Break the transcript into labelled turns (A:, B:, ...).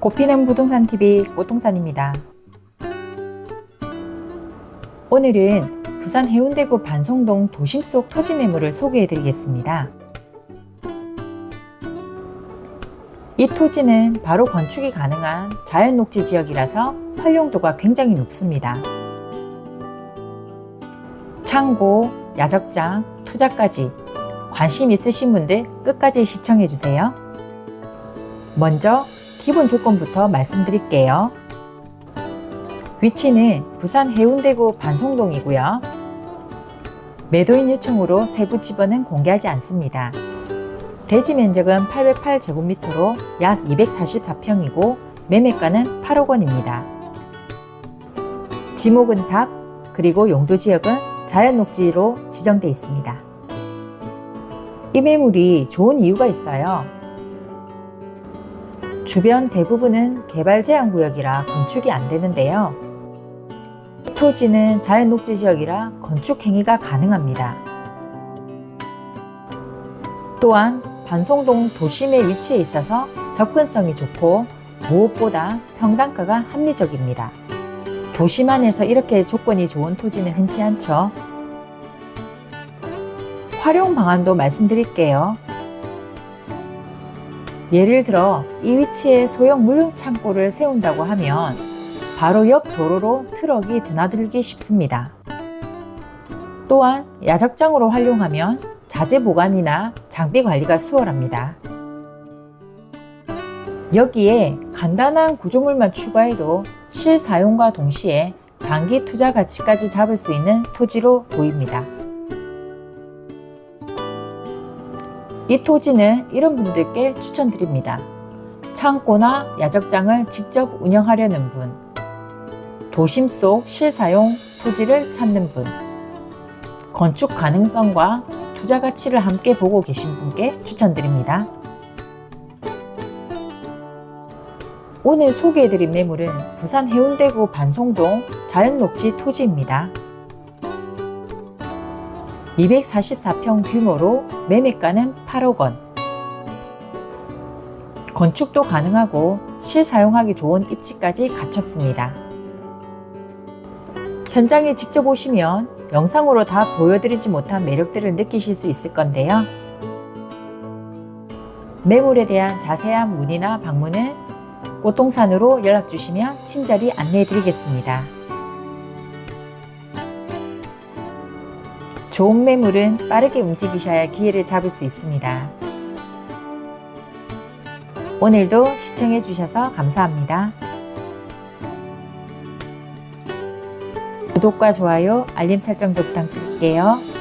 A: 꽃피는 부동산 TV 꽃동산입니다. 오늘은 부산 해운대구 반송동 도심 속 토지 매물을 소개해 드리겠습니다. 이 토지는 바로 건축이 가능한 자연 녹지 지역이라서 활용도가 굉장히 높습니다. 창고, 야적장, 투자까지 관심 있으신 분들 끝까지 시청해 주세요. 먼저 기본 조건부터 말씀드릴게요. 위치는 부산 해운대구 반송동이고요. 매도인 요청으로 세부 지번은 공개하지 않습니다. 대지 면적은 808제곱미터로 약 244평이고 매매가는 8억 원입니다. 지목은 답, 그리고 용도 지역은 자연 녹지로 지정돼 있습니다. 이 매물이 좋은 이유가 있어요. 주변 대부분은 개발 제한 구역이라 건축이 안 되는데요. 토지는 자연 녹지 지역이라 건축 행위가 가능합니다. 또한 반송동 도심의 위치에 있어서 접근성이 좋고 무엇보다 평당가가 합리적입니다. 도심 안에서 이렇게 조건이 좋은 토지는 흔치 않죠. 활용 방안도 말씀드릴게요. 예를 들어 이 위치에 소형 물류 창고를 세운다고 하면 바로 옆 도로로 트럭이 드나들기 쉽습니다. 또한 야적장으로 활용하면 자재 보관이나 장비 관리가 수월합니다. 여기에 간단한 구조물만 추가해도 실사용과 동시에 장기 투자 가치까지 잡을 수 있는 토지로 보입니다. 이 토지는 이런 분들께 추천드립니다. 창고나 야적장을 직접 운영하려는 분, 도심 속 실사용 토지를 찾는 분, 건축 가능성과 투자 가치를 함께 보고 계신 분께 추천드립니다. 오늘 소개해드린 매물은 부산 해운대구 반송동 자연녹지 토지입니다. 244평 규모로 매매가는 8억 원. 건축도 가능하고 실사용하기 좋은 입지까지 갖췄습니다. 현장에 직접 오시면 영상으로 다 보여드리지 못한 매력들을 느끼실 수 있을 건데요. 매물에 대한 자세한 문의나 방문은 꽃동산으로 연락 주시면 친절히 안내해 드리겠습니다. 좋은 매물은 빠르게 움직이셔야 기회를 잡을 수 있습니다. 오늘도 시청해 주셔서 감사합니다. 구독과 좋아요, 알림 설정도 부탁드릴게요.